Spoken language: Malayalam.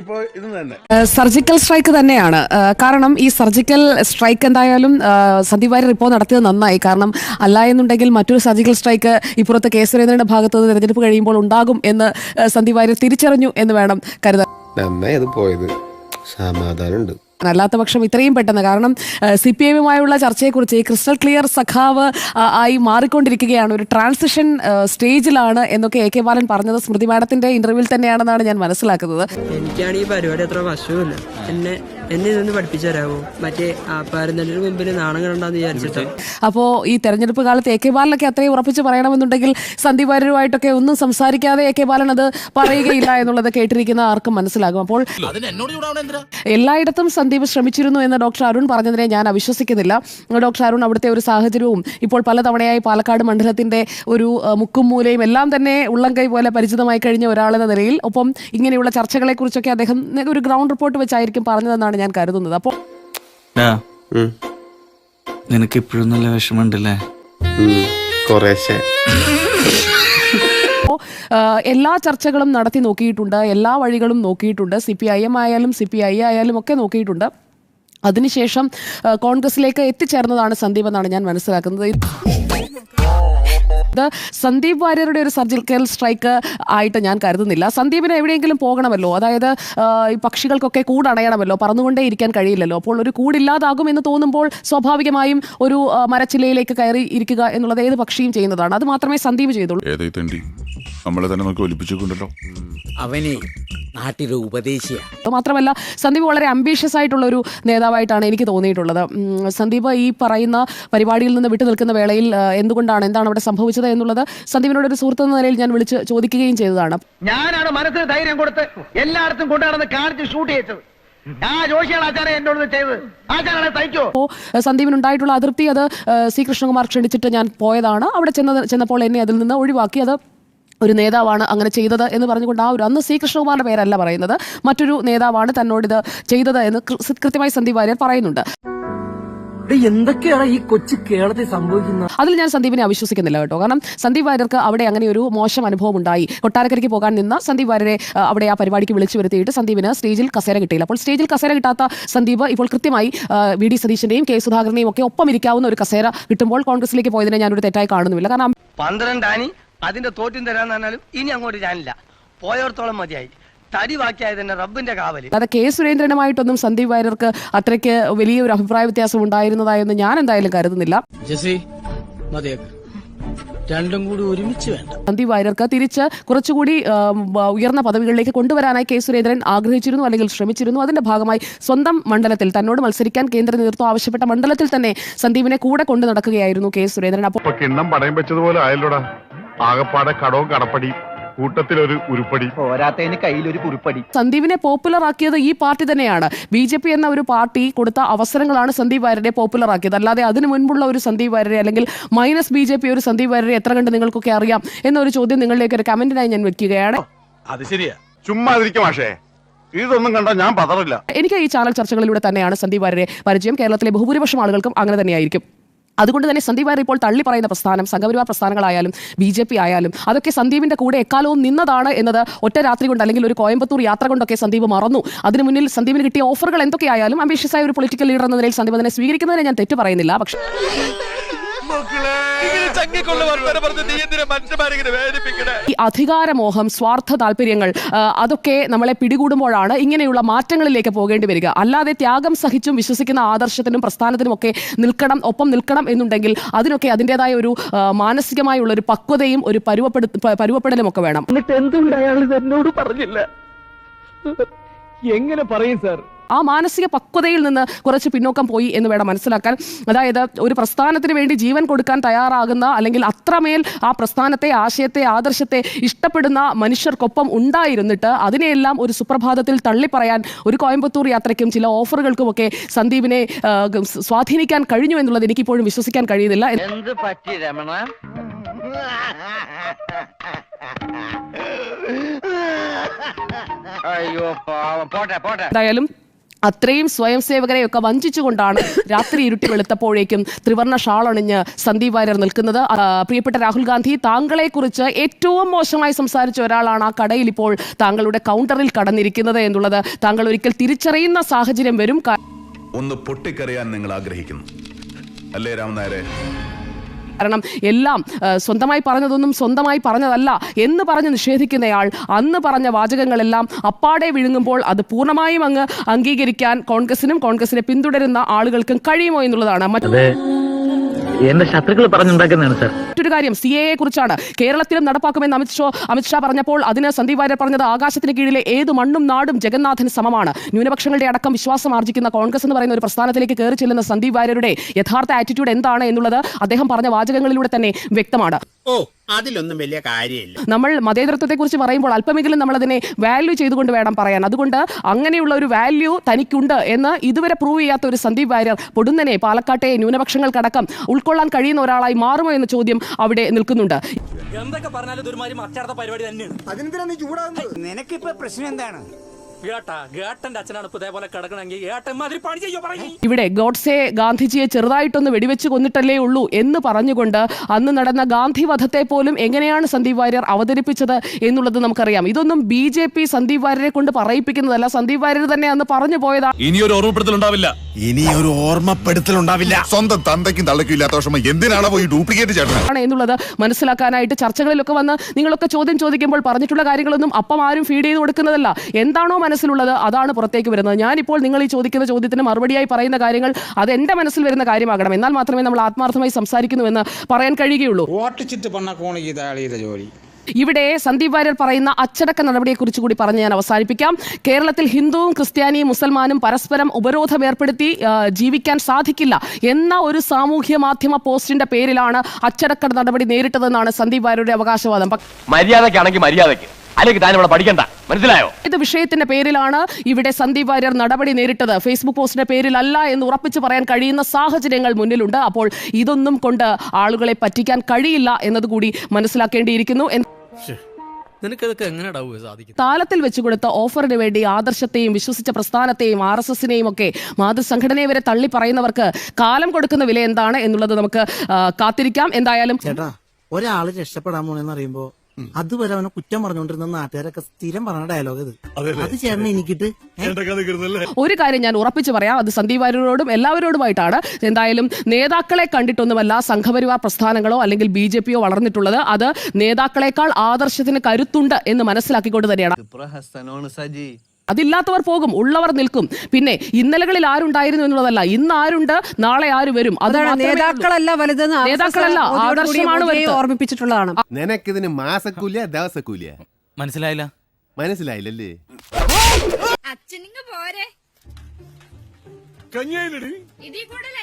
ഇപ്പോൾ ഇത് തന്നെ. സർജിക്കൽ സ്ട്രൈക്ക് തന്നെയാണ്. കാരണം ഈ സർജിക്കൽ സ്ട്രൈക്ക് എന്തായാലും സന്ദീപ് വാര്യർ ഇപ്പോൾ നടത്തിയത് നന്നായി. കാരണം അല്ല എന്നുണ്ടെങ്കിൽ മറ്റൊരു സർജിക്കൽ സ്ട്രൈക്ക് ഇപ്പുറത്ത് കെ സുരേന്ദ്രന്റെ ഭാഗത്ത് നിന്ന് തെരഞ്ഞെടുപ്പ് കഴിയുമ്പോൾ ഉണ്ടാകും എന്ന് സന്ദീപ് വാര്യർ തിരിച്ചറിഞ്ഞു എന്ന് വേണം കരുതാൻ. നന്നായി അത് പോയത്. സമാധാനമുണ്ട്. അല്ലാത്ത പക്ഷം ഇത്രയും പെട്ടെന്ന്. കാരണം സി പി എമ്മുമായുള്ള ചർച്ചയെക്കുറിച്ച് ഈ ക്രിസ്റ്റൽ ക്ലിയർ സഖാവ് ആയി മാറിക്കൊണ്ടിരിക്കുകയാണ്. ഒരു ട്രാൻസിഷൻ സ്റ്റേജിലാണ് എന്നൊക്കെ എ കെ ബാലൻ പറഞ്ഞത് സ്മൃതി മാഡത്തിന്റെ ഇന്റർവ്യൂവിൽ തന്നെയാണെന്നാണ് ഞാൻ മനസ്സിലാക്കുന്നത്. എനിക്കാണ് ഈ പരിപാടി അത്ര വശവുമില്ല. എന്നെ എന്നെ ഇതൊന്ന് പഠിപ്പിച്ചു തരാമോ മറ്റേ ആ പാരന്തന്റെ മുമ്പിൽ നാണങ്ങൾ ഉണ്ടാന്ന് വിചാരിച്ചിട്ട്. അപ്പോൾ ഈ തെരഞ്ഞെടുപ്പ് കാലത്ത് എ കെ ബാലനൊക്കെ അത്രയും ഉറപ്പിച്ച് പറയണമെന്നുണ്ടെങ്കിൽ സന്ദീപ് വാര്യരുമായിട്ടൊക്കെ ഒന്നും സംസാരിക്കാതെ എ കെ ബാലൻ അത് പറയുകയില്ല എന്നുള്ളത് കേട്ടിരിക്കുന്ന ആർക്കും മനസ്സിലാകും. അപ്പോൾ എല്ലായിടത്തും സന്ദീപ് ശ്രമിച്ചിരുന്നു എന്ന് ഡോക്ടർ അരുൺ പറഞ്ഞതിനെ ഞാൻ അവിശ്വസിക്കുന്നില്ല. ഡോക്ടർ അരുൺ അവിടുത്തെ ഒരു സാഹചര്യവും ഇപ്പോൾ പലതവണയായി പാലക്കാട് മണ്ഡലത്തിന്റെ ഒരു മുക്കും മൂലയും എല്ലാം തന്നെ ഉള്ളം കൈ പോലെ പരിചിതമായി കഴിഞ്ഞ ഒരാളെന്ന നിലയിൽ. ഒപ്പം ഇങ്ങനെയുള്ള ചർച്ചകളെക്കുറിച്ചൊക്കെ അദ്ദേഹം ഒരു ഗ്രൗണ്ട് റിപ്പോർട്ട് വെച്ചായിരിക്കും പറഞ്ഞതെന്നാണ് ഞാൻ കരുതുന്നത് അപ്പോൾ. നിനക്ക് ഇപ്പോഴും നല്ല വിഷമമുണ്ടല്ലേ. കുറേശ്ശെ എല്ലാ ചർച്ചകളും നടത്തി നോക്കിയിട്ടുണ്ട് എല്ലാ വഴികളും നോക്കിയിട്ടുണ്ട് സി പി ഐ എം ആയാലും സി പി ഐ ആയാലും ഒക്കെ നോക്കിയിട്ടുണ്ട് അതിനുശേഷം കോൺഗ്രസിലേക്ക് എത്തിച്ചേർന്നതാണ് സന്ദീപ് എന്നാണ് ഞാൻ മനസ്സിലാക്കുന്നത് സന്ദീപ് വാര്യരുടെ ഒരു സർജിക്കൽ സ്ട്രൈക്ക് ആയിട്ട് ഞാൻ കരുതുന്നില്ല. സന്ദീപിന് എവിടെയെങ്കിലും പോകണമല്ലോ? അതായത് ഈ പക്ഷികൾക്കൊക്കെ കൂടണയണമല്ലോ? പറന്നുകൊണ്ടേ ഇരിക്കാൻ കഴിയില്ലല്ലോ? അപ്പോൾ ഒരു കൂടില്ലാതാകും എന്ന് തോന്നുമ്പോൾ സ്വാഭാവികമായും ഒരു മരച്ചിലയിലേക്ക് മരച്ചില്ലയിലേക്ക് കയറി ഇരിക്കുക എന്നുള്ളത് ഏത് പക്ഷിയും ചെയ്യുന്നതാണ്. അത് മാത്രമേ സന്ദീപ് ചെയ്തുള്ളൂ. ഏതേ തണ്ടി? നമ്മളെ തന്നെ നമുക്ക് ഒലിപ്പിച്ചിട്ടുണ്ടല്ലോ അവനെ നാട്ടിലെ ഉപദേശിയ. മാത്രമല്ല സന്ദീപ് വളരെ അംബീഷ്യസ് ആയിട്ടുള്ള ഒരു നേതാവായിട്ടാണ് എനിക്ക് തോന്നിയിട്ടുള്ളത്. സന്ദീപ് ഈ പറയുന്ന പരിപാടിയിൽ നിന്ന് വിട്ടു നിൽക്കുന്ന വേളയിൽ എന്തുകൊണ്ടാണ് എന്താണ് അവിടെ സംഭവിച്ചത് എന്നുള്ളത് സന്ദീപിനോട് ഒരു സുഹൃത്ത് എന്ന നിലയിൽ ഞാൻ വിളിച്ച് ചോദിക്കുകയും ചെയ്തതാണ്. ഞാനാണ് മനസ്സിന് ധൈര്യം കൊടുത്ത് എല്ലായിടത്തും കൊണ്ടുനടന്ന് കാണിച്ച് ഷൂട്ട് ചെയ്തത്. അപ്പോൾ സന്ദീപിനുണ്ടായിട്ടുള്ള അതൃപ്തി അത് ശ്രീകൃഷ്ണകുമാർ സി കൃഷ്ണകുമാർ ക്ഷണിച്ചിട്ട് ഞാൻ പോയതാണ്. അവിടെ ചെന്ന ചെന്നപ്പോൾ എന്നെ അതിൽ നിന്ന് ഒഴിവാക്കി. അത് ഒരു നേതാവാണ് അങ്ങനെ ചെയ്തത് എന്ന് പറഞ്ഞുകൊണ്ട് ആ ഒരു അന്ന് സി കൃഷ്ണകുമാറിന്റെ പേരല്ല പറയുന്നത്. മറ്റൊരു നേതാവാണ് തന്നോട് ഇത് ചെയ്തത് എന്ന് കൃത്യമായി സന്ദീപ് വാര്യർ പറയുന്നുണ്ട്. എന്തൊക്കെയാണ് ഈ കൊച്ചു കേരളത്തിൽ സംഭവിക്കുന്നത്? അതിൽ ഞാൻ സന്ദീപിനെ അവിശ്വസിക്കുന്നില്ല കേട്ടോ. കാരണം സന്ദീപ് വാര്യർക്ക് അവിടെ അങ്ങനെ ഒരു മോശം അനുഭവം ഉണ്ടായി. കൊട്ടാരക്കരയ്ക്ക് പോകാൻ നിന്ന സന്ദീപ് വാര്യരെ അവിടെ ആ പരിപാടിക്ക് വിളിച്ചു വരുത്തിയിട്ട് സന്ദീപിന് സ്റ്റേജിൽ കസേര കിട്ടിയില്ല. അപ്പോൾ സ്റ്റേജിൽ കസേര കിട്ടാത്ത സന്ദീപ് ഇപ്പോൾ കൃത്യമായി വി. ഡി. സതീശന്റെയും കെ. സുധാകരനെയും ഒക്കെ ഒപ്പം ഇരിക്കാവുന്ന ഒരു കസേര കിട്ടുമ്പോൾ കോൺഗ്രസിലേക്ക് പോയതിനെ ഞാനൊരു തെറ്റായി കാണുന്നില്ല കാരണം പന്ത്രണ്ടാനി അതിന്റെ തോറ്റും തരാന്ന് പറഞ്ഞാലും ഇനി അങ്ങോട്ട് ഞാനില്ല. പോയോർത്തോളം മതിയായി. തടി ബാക്കിയായത് തന്നെ റബ്ബിന്റെ കാവൽ. അല്ലാതെ കെ സുരേന്ദ്രനുമായിട്ടൊന്നും സന്ദീപ് വാര്യർക്ക് അത്രയ്ക്ക് വലിയൊരു അഭിപ്രായ വ്യത്യാസം ഉണ്ടായിരുന്നതായെന്ന് ഞാൻ എന്തായാലും കരുതുന്നില്ല രണ്ടും കൂടി ഒരുമിച്ച് വേണ്ട. സന്ദീപ് വാര്യർക്ക് തിരിച്ച് കുറച്ചുകൂടി ഉയർന്ന പദവികളിലേക്ക് കൊണ്ടുവരാനായി കെ സുരേന്ദ്രൻ ആഗ്രഹിച്ചിരുന്നു അല്ലെങ്കിൽ ശ്രമിച്ചിരുന്നു. അതിന്റെ ഭാഗമായി സ്വന്തം മണ്ഡലത്തിൽ തന്നോട് മത്സരിക്കാൻ കേന്ദ്ര നേതൃത്വം ആവശ്യപ്പെട്ട മണ്ഡലത്തിൽ തന്നെ സന്ദീപിനെ കൂടെ കൊണ്ടു നടക്കുകയായിരുന്നു കെ സുരേന്ദ്രൻ. അപ്പോൾ കിണ്ണം പടയം വെച്ചതുപോലെ ആയല്ലോടാ. ആകപ്പാടെ കടവും കടപ്പടി കൂട്ടത്തിലൊരു ഉരുപ്പടി. പോരാത്തതിന് കയ്യിലൊരു കുറിപ്പടി. സന്ദീപിനെ പോപ്പുലർ ആക്കിയത് ഈ പാർട്ടി തന്നെയാണ്. ബി ജെ പി എന്ന ഒരു പാർട്ടി കൊടുത്ത അവസരങ്ങളാണ് സന്ദീപ് വാര്യരെ പോപ്പുലർ ആക്കിയത്. അല്ലാതെ അതിനു മുൻപുള്ള ഒരു സന്ദീപ് വാര്യരെ അല്ലെങ്കിൽ മൈനസ് ബി ജെ പി ഒരു സന്ദീപ് വാര്യരെ എത്ര കണ്ട് നിങ്ങൾക്കൊക്കെ അറിയാം എന്നൊരു ചോദ്യം നിങ്ങളിലേക്ക് ഒരു കമന്റിനായി ഞാൻ വെക്കുകയാണ്. അത് ശരിയാ. ചുമ്മാ മാഷേ. ഇതൊന്നും കണ്ട ഞാൻ പതറില്ല. എനിക്ക് ഈ ചാനൽ ചർച്ചകളിലൂടെ തന്നെയാണ് സന്ദീപ് വാര്യരെ പരിചയം. കേരളത്തിലെ ബഹുഭൂരിപക്ഷം ആളുകൾക്കും അങ്ങനെ തന്നെയായിരിക്കും. അതുകൊണ്ട് തന്നെ സന്ദീപ് വാര്യർ ഇപ്പോൾ തള്ളി പറയുന്ന പ്രസ്ഥാനം സംഘപരിവാർ പ്രസ്ഥാനങ്ങളായാലും ബി ജെ പി ആയാലും അതൊക്കെ സന്ദീപിന്റെ കൂടെ എക്കാലവും നിന്നതാണ് എന്നത് ഒറ്റ രാത്രി കൊണ്ട് അല്ലെങ്കിൽ ഒരു കോയമ്പത്തൂർ യാത്ര കൊണ്ടൊക്കെ സന്ദീപ് മറന്നു. അതിന് മുന്നിൽ സന്ദീപിന് കിട്ടിയ ഓഫറുകൾ എന്തൊക്കെയായാലും ambitious ആയ ഒരു പൊളിറ്റിക്കൽ ലീഡർ എന്ന നിലയിൽ സന്ദീപ് അതിനെ സ്വീകരിക്കുന്നതിനെ ഞാൻ തെറ്റ് പറയുന്നില്ല. പക്ഷേ ഈ അധികാരമോഹം സ്വാർത്ഥ താല്പര്യങ്ങൾ അതൊക്കെ നമ്മളെ പിടികൂടുമ്പോഴാണ് ഇങ്ങനെയുള്ള മാറ്റങ്ങളിലേക്ക് പോകേണ്ടി വരിക. അല്ലാതെ ത്യാഗം സഹിച്ചും വിശ്വസിക്കുന്ന ആദർശത്തിനും പ്രസ്ഥാനത്തിനും ഒക്കെ നിൽക്കണം ഒപ്പം നിൽക്കണം എന്നുണ്ടെങ്കിൽ അതിനൊക്കെ അതിന്റെതായ ഒരു മാനസികമായുള്ള ഒരു പക്വതയും ഒരു പരുവപ്പെടു പരുവപ്പെടലും ഒക്കെ വേണം. എന്നിട്ട് എന്തുകൊണ്ട് അയാൾ ഇത് എന്നോട് പറഞ്ഞില്ല? എങ്ങനെ പറയും സാർ? ആ മാനസിക പക്വതയിൽ നിന്ന് കുറച്ച് പിന്നോക്കം പോയി എന്ന് വേണം മനസ്സിലാക്കാൻ. അതായത് ഒരു പ്രസ്ഥാനത്തിന് വേണ്ടി ജീവൻ കൊടുക്കാൻ തയ്യാറാകുന്ന അല്ലെങ്കിൽ അത്രമേൽ ആ പ്രസ്ഥാനത്തെ ആശയത്തെ ആദർശത്തെ ഇഷ്ടപ്പെടുന്ന മനുഷ്യർക്കൊപ്പം ഉണ്ടായിരുന്നിട്ട് അതിനെയെല്ലാം ഒരു സുപ്രഭാതത്തിൽ തള്ളിപ്പറയാൻ ഒരു കോയമ്പത്തൂർ യാത്രയ്ക്കും ചില ഓഫറുകൾക്കുമൊക്കെ സന്ദീപിനെ സ്വാധീനിക്കാൻ കഴിഞ്ഞു എന്നുള്ളത് എനിക്കിപ്പോഴും വിശ്വസിക്കാൻ കഴിയുന്നില്ല. എന്ത് പറ്റി രമണ? അയ്യോ പാവം. പോട്ടെ പോട്ടെ. എന്തായാലും അത്രയും സ്വയം സേവകരെയൊക്കെ വഞ്ചിച്ചുകൊണ്ടാണ് രാത്രി ഇരുട്ടി വെളുത്തപ്പോഴേക്കും ത്രിവർണ ഷാളണിഞ്ഞ് സന്ദീപ് വാര്യർ നിൽക്കുന്നത്. പ്രിയപ്പെട്ട രാഹുൽ ഗാന്ധി താങ്കളെ കുറിച്ച് ഏറ്റവും മോശമായി സംസാരിച്ച ഒരാളാണ് ആ കടയിൽ ഇപ്പോൾ താങ്കളുടെ കൗണ്ടറിൽ കടന്നിരിക്കുന്നത് എന്നുള്ളത്. താങ്കൾ ഒരിക്കൽ തിരിച്ചറിയുന്ന സാഹചര്യം വരും. ഒന്ന് പൊട്ടിക്കറിയാൻ നിങ്ങൾ ആഗ്രഹിക്കുന്നു. അല്ലേ രാമനായരെ കാരണം എല്ലാം സ്വന്തമായി പറഞ്ഞതൊന്നും സ്വന്തമായി പറഞ്ഞതല്ല എന്ന് പറഞ്ഞ് നിഷേധിക്കുന്നയാൾ അന്ന് പറഞ്ഞ വാചകങ്ങളെല്ലാം അപ്പാടെ വിഴുങ്ങുമ്പോൾ അത് പൂർണമായും അങ്ങ് അംഗീകരിക്കാൻ കോൺഗ്രസിനും കോൺഗ്രസിനെ പിന്തുടരുന്ന ആളുകൾക്കും കഴിയുമോ എന്നുള്ളതാണ്. മറ്റു എന്റെ ശത്രുക്കൾ പറഞ്ഞുണ്ടാക്കുന്നതാണ് സാർ. മറ്റൊരു കാര്യം സി എ കുറിച്ചാണ്. കേരളത്തിലും നടപ്പാക്കുമെന്ന് അമിത്ഷോ അമിത്ഷാ പറഞ്ഞപ്പോൾ അതിന് സന്ദീപ് വാര്യർ പറഞ്ഞത് ആകാശത്തിന് കീഴിലെ ഏത് മണ്ണും നാടും ജഗന്നാഥന് സമമാണ്. ന്യൂനപക്ഷങ്ങളുടെ അടക്കം വിശ്വാസം ആർജിക്കുന്ന കോൺഗ്രസ് എന്ന് പറയുന്ന ഒരു പ്രസ്ഥാനത്തിലേക്ക് കയറി ചെല്ലുന്ന സന്ദീപ് വാര്യരുടെ യഥാർത്ഥ ആറ്റിറ്റ്യൂഡ് എന്താണ് എന്നുള്ളത് അദ്ദേഹം പറഞ്ഞ വാചകങ്ങളിലൂടെ തന്നെ വ്യക്തമാണ്. ഓ അതിലൊന്നും വലിയ കാര്യമില്ല. നമ്മൾ മതേതരത്വത്തെ കുറിച്ച് പറയുമ്പോൾ അല്പമെങ്കിലും നമ്മൾ അതിനെ വാല്യൂ ചെയ്തുകൊണ്ട് വേണം പറയാൻ. അതുകൊണ്ട് അങ്ങനെയുള്ള ഒരു വാല്യൂ തനിക്കുണ്ട് എന്ന് ഇതുവരെ പ്രൂവ് ചെയ്യാത്ത ഒരു സന്ദീപ് വാര്യർ പൊടുന്നനെ പാലക്കാട്ടെ ന്യൂനപക്ഷങ്ങൾക്കടക്കം ഉൾക്കൊള്ളാൻ കഴിയുന്ന ഒരാളായി മാറുമോ എന്ന ചോദ്യം അവിടെ നിൽക്കുന്നുണ്ട്. എന്തൊക്കെ പറഞ്ഞാലും പരിപാടി തന്നെയാണ്. നിനക്കിപ്പോ പ്രശ്നം എന്താണ്? ഇവിടെ ഗോഡ്സെ ഗാന്ധിജിയെ ചെറുതായിട്ടൊന്ന് വെടിവെച്ച് കൊന്നിട്ടല്ലേ ഉള്ളൂ എന്ന് പറഞ്ഞുകൊണ്ട് അന്ന് നടന്ന ഗാന്ധി വധത്തെ പോലും എങ്ങനെയാണ് സന്ദീപ് വാര്യർ അവതരിപ്പിച്ചത് എന്നുള്ളത് നമുക്കറിയാം. ഇതൊന്നും ബി ജെ പി സന്ദീപ് വാര്യരെ കൊണ്ട് പറയിപ്പിക്കുന്നതല്ല. സന്ദീപ് വാര്യർ തന്നെ അന്ന് പറഞ്ഞു പോയതാണ് ഒരു ഓർമ്മപ്പെടുത്തൽ ഉണ്ടാവില്ല ഇനി ഒരു ഓർമ്മപ്പെടുത്തൽ ഉണ്ടാവില്ല സ്വന്തം തന്തയ്ക്കും തള്ളയ്ക്കും ഇല്ലാത്ത വിഷമം. എന്തിനാണ് പോയി ഡ്യൂപ്ലിക്കേറ്റ് ചേട്ടൻ എന്നുള്ളത് മനസ്സിലാക്കാനായിട്ട് ചർച്ചകളിലൊക്കെ വന്ന് നിങ്ങളൊക്കെ ചോദ്യം ചോദിക്കുമ്പോൾ പറഞ്ഞിട്ടുള്ള കാര്യങ്ങളൊന്നും അപ്പം ആരും ഫീഡ് ചെയ്ത് കൊടുക്കുന്നതല്ല. എന്താണോ മനസ്സിലുള്ളത് അതാണ് പുറത്തേക്ക് വരുന്നത്. ഞാനിപ്പോൾ നിങ്ങൾ ഈ ചോദിക്കുന്ന ചോദ്യത്തിന് മറുപടിയായി പറയുന്ന കാര്യങ്ങൾ അത് എന്റെ മനസ്സിൽ വരുന്ന കാര്യമാകണം. എന്നാൽ മാത്രമേ നമ്മൾ ആത്മാർത്ഥമായി സംസാരിക്കുന്നുവെന്ന് പറയാൻ കഴിയുകയുള്ളൂ. ജോലി. ഇവിടെ സന്ദീപ് വാര്യർ പറയുന്ന അച്ചടക്ക നടപടിയെക്കുറിച്ച് കൂടി പറഞ്ഞ് ഞാൻ അവസാനിപ്പിക്കാം. കേരളത്തിൽ ഹിന്ദുവും ക്രിസ്ത്യാനിയും മുസൽമാനും പരസ്പരം ഉപരോധം ഏർപ്പെടുത്തി ജീവിക്കാൻ സാധിക്കില്ല എന്ന ഒരു സാമൂഹ്യ മാധ്യമ പോസ്റ്റിന്റെ പേരിലാണ് അച്ചടക്ക നടപടി നേരിട്ടതെന്നാണ് സന്ദീപ് വാര്യരുടെ അവകാശവാദം. മര്യാദയ്ക്കാണെങ്കിൽ മര്യാദക്കാണെങ്കിൽ മര്യാദയ്ക്ക് അല്ലെങ്കിൽ താൻ ഇവിടെ പഠിക്കണ്ട. മനസ്സിലായോ? ഇത് വിഷയത്തിന്റെ പേരിലാണ് ഇവിടെ സന്ദീപ് വാര്യർ നടപടി നേരിട്ടത്? ഫേസ്ബുക്ക് പോസ്റ്റിന്റെ പേരിലല്ല എന്ന് ഉറപ്പിച്ചു പറയാൻ കഴിയുന്ന സാഹചര്യങ്ങൾ മുന്നിലുണ്ട്. അപ്പോൾ ഇതൊന്നും കൊണ്ട് ആളുകളെ പറ്റിക്കാൻ കഴിയില്ല എന്നതുകൂടി മനസ്സിലാക്കേണ്ടിയിരിക്കുന്നു. നിനക്കിതൊക്കെ സാധിക്കും താലത്തിൽ വെച്ചു കൊടുത്ത ഓഫറിന് വേണ്ടി ആദർശത്തെയും വിശ്വസിച്ച പ്രസ്ഥാനത്തെയും ആർ എസ് എസിനെയും ഒക്കെ മാതൃസംഘടനയെ വരെ തള്ളി പറയുന്നവർക്ക് കാലം കൊടുക്കുന്ന വില എന്താണ് എന്നുള്ളത് നമുക്ക് കാത്തിരിക്കാം. എന്തായാലും ചേട്ടാ ഒരാൾ രക്ഷപ്പെടാൻ പോണെന്ന് അറിയുമ്പോ അതുവരെ അവനെ കുറ്റം പറഞ്ഞുകൊണ്ടിരുന്ന നാട്ടുകാരൊക്കെ സ്ഥിരം പറഞ്ഞ ഡയലോഗ് ഇത്. അത് ചേർന്ന് എനിക്കിട്ട്? ഒരു കാര്യം ഞാൻ ഉറപ്പിച്ചു പറയാം അത് സന്ദീപ് വാര്യരോടും എല്ലാവരോടുമായിട്ടാണ്. എന്തായാലും നേതാക്കളെ കണ്ടിട്ടൊന്നുമല്ല സംഘപരിവാർ പ്രസ്ഥാനങ്ങളോ അല്ലെങ്കിൽ ബി ജെ പിയോ വളർന്നിട്ടുള്ളത്. അത് നേതാക്കളെക്കാൾ ആദർശത്തിന് കരുത്തുണ്ട് എന്ന് മനസ്സിലാക്കിക്കൊണ്ട് തന്നെയാണ്. അതില്ലാത്തവർ പോകും ഉള്ളവർ നിൽക്കും. പിന്നെ ഇന്നലകളിൽ ആരുണ്ടായിരുന്നു എന്നുള്ളതല്ല ഇന്ന് ആരുണ്ട് നാളെ ആര് വരും? അതാണ്. നേതാക്കളല്ല വലുതെന്ന് നേതാക്കളല്ല, ആദർശമാണ്. ഓർമ്മിപ്പിച്ചിട്ടുള്ളതാണ്. നിനക്കിതിന് മാസക്കൂലിയ ദിവസക്കൂലിയ? മനസ്സിലായില്ല. മനസ്സിലായില്ലല്ലേ? അച്ഛനിങ്ങ പോരെ. ഇതിൽ കൂടുതൽ